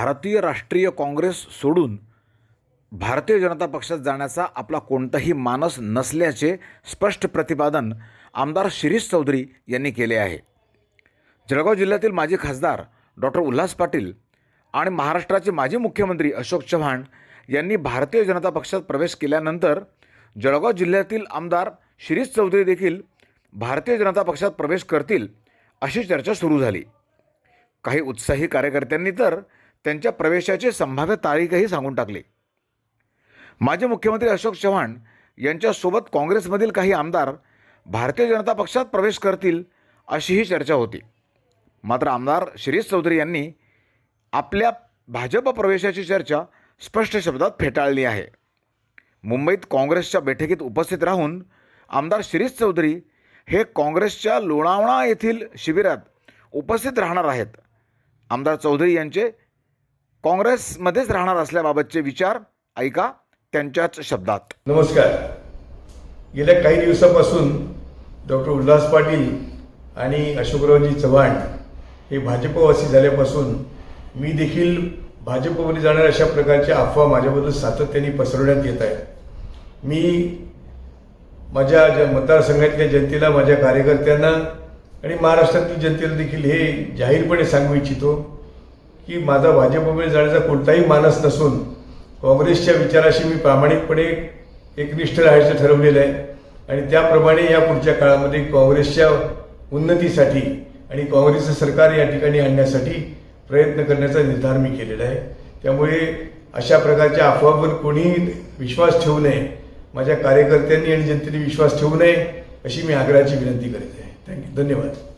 भारतीय राष्ट्रीय काँग्रेस सोडून भारतीय जनता पक्षात जाण्याचा आपला कोणताही मानस नसल्याचे स्पष्ट प्रतिपादन आमदार शिरीष चौधरी यांनी केले आहे. जळगाव जिल्ह्यातील माजी खासदार डॉक्टर उल्हास पाटील आणि महाराष्ट्राचे माजी मुख्यमंत्री अशोक चव्हाण यांनी भारतीय जनता पक्षात प्रवेश केल्यानंतर जळगाव जिल्ह्यातील आमदार शिरीष चौधरी देखील भारतीय जनता पक्षात प्रवेश करतील अशी चर्चा सुरू झाली. काही उत्साही कार्यकर्त्यांनी तर त्यांच्या प्रवेशाची संभाव्य तारीखही सांगून टाकली. माजी मुख्यमंत्री अशोक चव्हाण यांच्यासोबत काँग्रेसमधील काही आमदार भारतीय जनता पक्षात प्रवेश करतील अशीही चर्चा होती. मात्र आमदार शिरीष चौधरी यांनी आपल्या भाजप प्रवेशाची चर्चा स्पष्ट शब्दात फेटाळली आहे. मुंबईत काँग्रेसच्या बैठकीत उपस्थित राहून आमदार शिरीष चौधरी हे काँग्रेसच्या लोणावळा येथील शिबिरात उपस्थित राहणार आहेत. आमदार चौधरी यांचे काँग्रेसमध्येच राहणार असल्याबाबतचे विचार ऐका त्यांच्याच शब्दात. नमस्कार. गेल्या काही दिवसापासून डॉक्टर उल्हास पाटील आणि अशोकरावजी चव्हाण हे भाजपवासी झाल्यापासून मी देखील भाजपमध्ये जाणार अशा प्रकारच्या अफवा माझ्याबद्दल सातत्याने पसरवण्यात येत आहेत मी माझ्या ज्या मतदारसंघातल्या जनतेला माझ्या कार्यकर्त्यांना आणि महाराष्ट्रातील जनतेला देखील हे जाहीरपणे सांगू इच्छितो. की माझा भाजपमध्ये जाण्याचा कोणताही मानस नसून काँग्रेसच्या विचाराशी मी प्रामाणिकपणे एकनिष्ठ राहायचं ठरवलेलं आहे. आणि त्याप्रमाणे या पुढच्या काळामध्ये काँग्रेसच्या उन्नतीसाठी आणि काँग्रेसचं सरकार या ठिकाणी आणण्यासाठी प्रयत्न करण्याचा निर्धार मी केलेला आहे. त्यामुळे अशा प्रकारच्या अफवावर कोणीही विश्वास ठेवू नये. माझ्या कार्यकर्त्यांनी आणि जनतेने विश्वास ठेवू नये अशी मी आग्रहाची विनंती करीत आहे. थँक्यू धन्यवाद.